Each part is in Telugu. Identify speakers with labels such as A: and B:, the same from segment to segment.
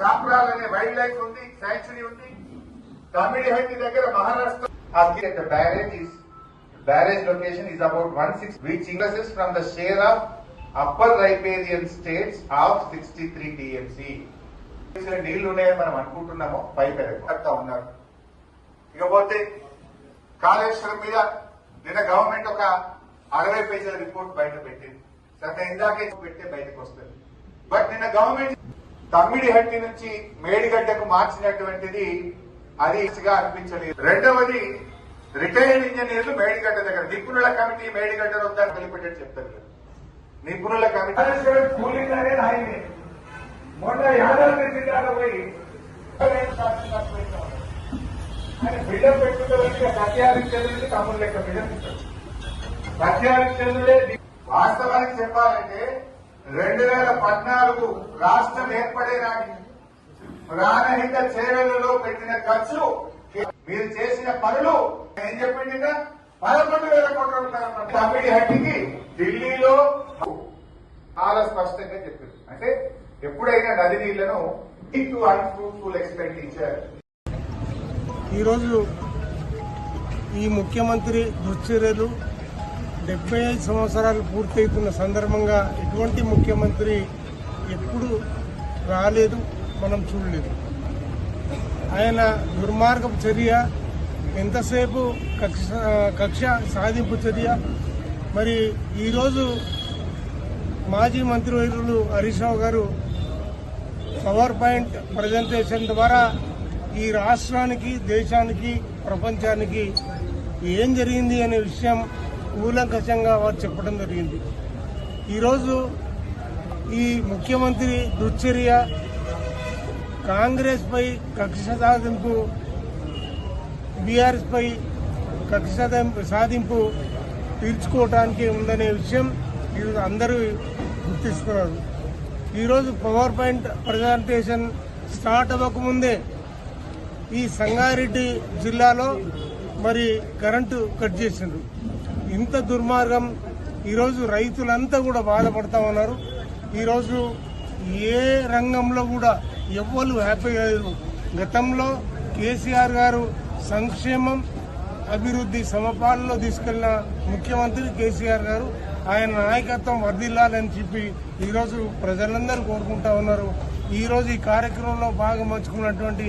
A: చాప్రాల్ అనే వైల్డ్ లైఫ్ ఉంది శాంక్చురీ ఉంది. తమిళహట్టి దగ్గర Maharashtra the barrage is barrage location is about 16 which increases from the share of upper riparian states of 63 TMC. నీళ్ళు ఉన్నాయని మనం అనుకుంటున్నాము పై పెరగతా ఉన్నారు. ఇకపోతే కాళేశ్వరం మీద నిన్న గవర్నమెంట్ ఒక అరవై పేజీల రిపోర్ట్ బయట పెట్టింది. సరే ఇందాకే పెట్టే బయటకు వస్తుంది. బట్ నిన్న గవర్నమెంట్ తమ్మిడిహట్టి నుంచి మేడిగడ్డకు మార్చినటువంటిది అది అనిపించలేదు. రెండవది రిటైర్డ్ ఇంజనీర్లు మేడిగడ్డ దగ్గర నిపుణుల కమిటీ మేడిగడ్డ వద్ద కలిపెట్టని చెప్తారు నిపుణుల కమిటీ. కూలింగ్ అనేది ఆయనే మొన్న యాదాద్రి జిల్లాలో పోయి ఆయన బిల్డప్ పెట్టుకుంటే సత్యారిచంద్రుడికి తమ్ముడు లెక్క బిల్డప్ ఇస్తాడు సత్యారిచంద్రుడే వాస్తవానికి చెప్పాలంటే రెండు వేల పద్నాలుగు రాష్ట్రం ఏర్పడే నాటి ప్రాణహిత చర్యలలో పెట్టిన ఖర్చు మీరు చేసిన పనులు ఏం చెప్పింది పదకొండు వేల కోట్ల రూపాయలు హట్టికి ఢిల్లీలో చాలా స్పష్టంగా చెప్పింది అంటే ఎప్పుడైనా నది నీళ్ళను టు అన్ఫ్రూట్ఫుల్ ఎక్స్పెండిచర్
B: ఈరోజు ఈ ముఖ్యమంత్రి దుశ్చర్యలు డెబ్బై ఐదు సంవత్సరాలు పూర్తవుతున్న సందర్భంగా ఎటువంటి ముఖ్యమంత్రి ఎప్పుడు రాలేదు మనం చూడలేదు. ఆయన దుర్మార్గపు చర్య ఎంతసేపు కక్ష కక్ష సాధింపు చర్య మరి ఈరోజు మాజీ మంత్రివర్యులు హరీష్ రావు గారు పవర్ పాయింట్ ప్రజెంటేషన్ ద్వారా ఈ రాష్ట్రానికి దేశానికి ప్రపంచానికి ఏం జరిగింది అనే విషయం కూలంకషంగా వారు చెప్పడం జరిగింది. ఈరోజు ఈ ముఖ్యమంత్రి దుశ్చర్య కాంగ్రెస్ పై కక్ష సాధింపు బీఆర్ఎస్ పై కక్ష సాధింపు- సాధింపు తీర్చుకోవటానికి ఉందనే విషయం ఈరోజు అందరూ గుర్తిస్తున్నారు. ఈరోజు పవర్ పాయింట్ ప్రజెంటేషన్ స్టార్ట్ అవ్వకముందే ఈ సంగారెడ్డి జిల్లాలో మరి కరెంటు కట్ చేసిండ్రు. ఇంత దుర్మార్గం ఈరోజు రైతులంతా కూడా బాధపడతా ఉన్నారు. ఈరోజు ఏ రంగంలో కూడా ఎవ్వరు హ్యాపీ అయ్యారు గతంలో కేసీఆర్ గారు సంక్షేమం అభివృద్ధి సమపాలనలో తీసుకెళ్ళిన ముఖ్యమంత్రి కేసీఆర్ గారు ఆయన నాయకత్వం వర్ధిల్లాలని చెప్పి ఈరోజు ప్రజలందరూ కోరుకుంటా ఉన్నారు. ఈరోజు ఈ కార్యక్రమంలో భాగం పంచుకున్నటువంటి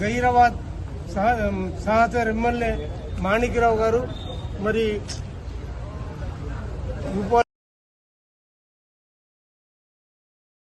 B: జైరాబాద్ సహ సహచర ఎమ్మెల్యే మాణిక్యరావు గారు మరి উপরে